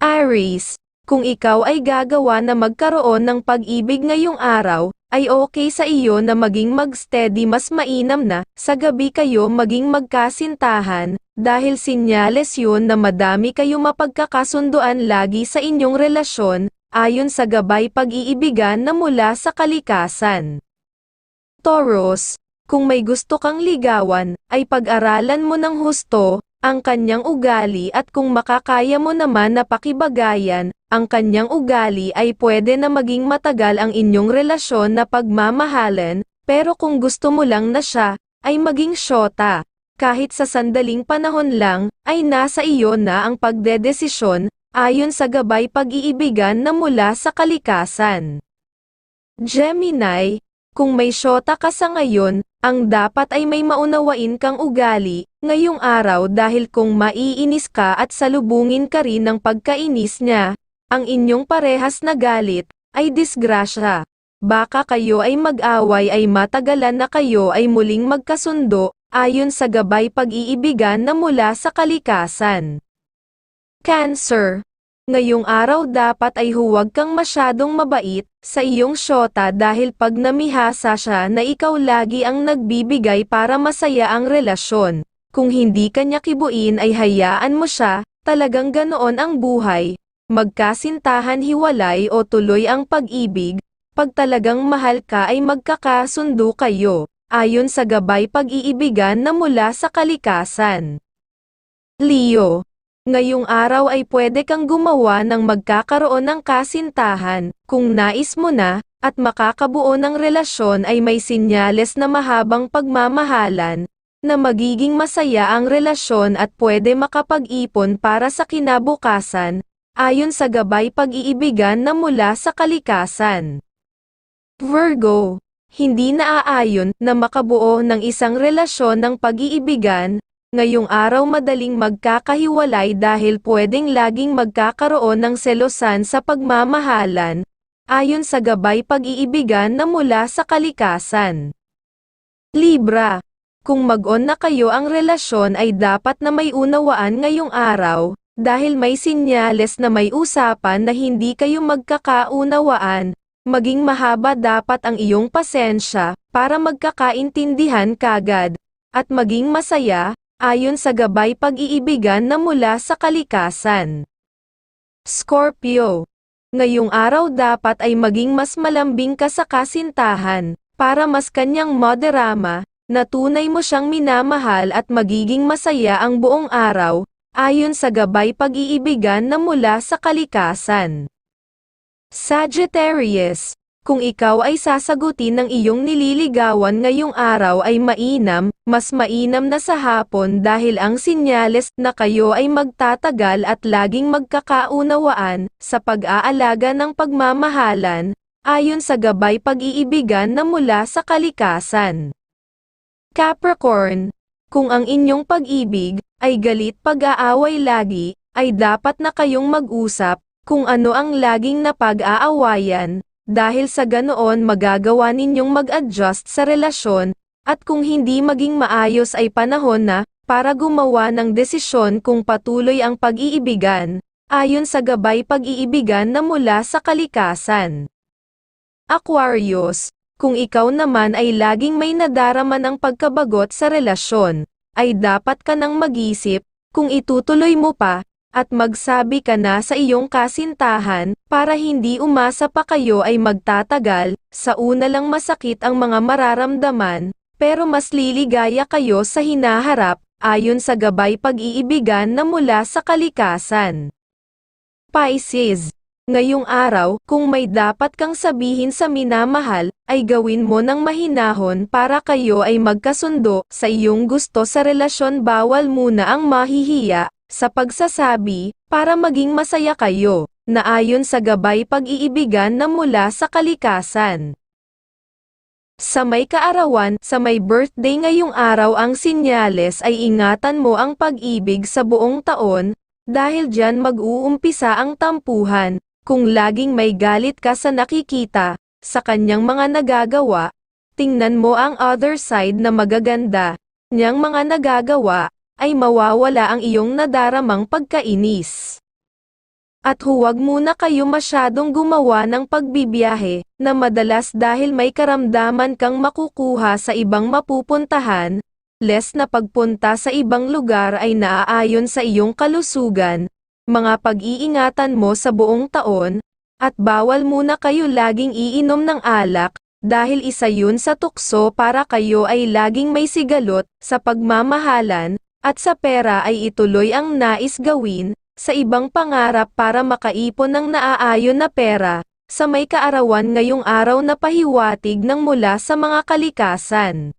Aries, kung ikaw ay gagawa na magkaroon ng pag-ibig ngayong araw, ay okay sa iyo na maging mag-steady mas mainam na, sa gabi kayo maging magkasintahan, dahil sinyales yun na madami kayo mapagkakasunduan lagi sa inyong relasyon, ayon sa gabay pag-iibigan na mula sa kalikasan. Taurus, kung may gusto kang ligawan, ay pag-aralan mo ng husto, ang kanyang ugali at kung makakaya mo naman na pakibagayan, ang kanyang ugali ay pwede na maging matagal ang inyong relasyon na pagmamahalan, pero kung gusto mo lang na siya, ay maging syota. Kahit sa sandaling panahon lang, ay nasa iyo na ang pagdedesisyon, ayon sa gabay pag-iibigan na mula sa kalikasan. Gemini, kung may syota ka sa ngayon, ang dapat ay may maunawain kang ugali, ngayong araw dahil kung maiinis ka at salubungin ka rin ng pagkainis niya, ang inyong parehas na galit, ay disgrasya. Baka kayo ay mag-away ay matagalan na kayo ay muling magkasundo, ayon sa gabay pag-iibigan na mula sa kalikasan. Cancer, Ngayong araw dapat ay huwag kang masyadong mabait sa iyong syota dahil pag namihasa siya na ikaw lagi ang nagbibigay para masaya ang relasyon. Kung hindi kanya kibuin ay hayaan mo siya, talagang ganoon ang buhay. Magkasintahan hiwalay o tuloy ang pag-ibig, pag talagang mahal ka ay magkakasundo kayo, ayon sa gabay pag-iibigan na mula sa kalikasan. Leo Ngayong araw ay pwede kang gumawa ng magkakaroon ng kasintahan, kung nais mo na, at makakabuo ng relasyon ay may sinyales na mahabang pagmamahalan, na magiging masaya ang relasyon at pwede makapag-ipon para sa kinabukasan, ayon sa gabay pag-iibigan na mula sa kalikasan. Virgo, hindi naaayon na makabuo ng isang relasyon ng pag-iibigan, Ngayong araw madaling magkakahiwalay dahil pwedeng laging magkakaroon ng selosan sa pagmamahalan, ayon sa gabay pag-iibigan na mula sa kalikasan. Libra, kung mag-on na kayo ang relasyon ay dapat na may unawaan ngayong araw, dahil may sinyales na may usapan na hindi kayo magkakaunawaan, maging mahaba dapat ang iyong pasensya, para magkakaintindihan kagad, at maging masaya, ayon sa gabay pag-iibigan na mula sa kalikasan. Scorpio. Ngayong araw dapat ay maging mas malambing ka sa kasintahan, para mas kanyang moderama, na tunay mo siyang minamahal at magiging masaya ang buong araw, ayon sa gabay pag-iibigan na mula sa kalikasan. Sagittarius, kung ikaw ay sasagutin ng iyong nililigawan ngayong araw ay mainam, mas mainam na sa hapon dahil ang sinyales na kayo ay magtatagal at laging magkakaunawaan sa pag-aalaga ng pagmamahalan, ayon sa gabay pag-iibigan na mula sa kalikasan. Capricorn, kung ang inyong pag-ibig ay galit pag-aaway lagi, ay dapat na kayong mag-usap kung ano ang laging napag-aawayan, dahil sa ganoon magagawa ninyong mag-adjust sa relasyon, at kung hindi maging maayos ay panahon na, para gumawa ng desisyon kung patuloy ang pag-iibigan, ayon sa gabay pag-iibigan na mula sa kalikasan. Aquarius, kung ikaw naman ay laging may nadarama ng pagkabagot sa relasyon, ay dapat ka nang mag-isip, kung itutuloy mo pa, at magsabi ka na sa iyong kasintahan, para hindi umasa pa kayo ay magtatagal, sa una lang masakit ang mga mararamdaman, pero mas liligaya kayo sa hinaharap, ayon sa gabay pag-iibigan na mula sa kalikasan. Pisces Ngayong araw, kung may dapat kang sabihin sa minamahal, ay gawin mo ng mahinahon para kayo ay magkasundo sa iyong gusto sa relasyon bawal muna ang mahihiya, sa pagsasabi, para maging masaya kayo, na ayon sa gabay pag-iibigan na mula sa kalikasan. Sa may kaarawan, sa may birthday ngayong araw ang sinyales ay ingatan mo ang pag-ibig sa buong taon, dahil dyan mag-uumpisa ang tampuhan, kung laging may galit ka sa nakikita, sa kanyang mga nagagawa, tingnan mo ang other side na magaganda, niyang mga nagagawa, ay mawawala ang iyong nadaramang pagkainis. At huwag muna kayo masyadong gumawa ng pagbibiyahe, na madalas dahil may karamdaman kang makukuha sa ibang mapupuntahan, less na pagpunta sa ibang lugar ay naaayon sa iyong kalusugan, mga pag-iingatan mo sa buong taon, at bawal muna kayo laging iinom ng alak, dahil isa yun sa tukso para kayo ay laging may sigalot, sa pagmamahalan, at sa pera ay ituloy ang nais gawin, sa ibang pangarap para makaipon ng naaayon na pera, sa may kaarawan ngayong araw na pahiwatig ng mula sa mga kalikasan.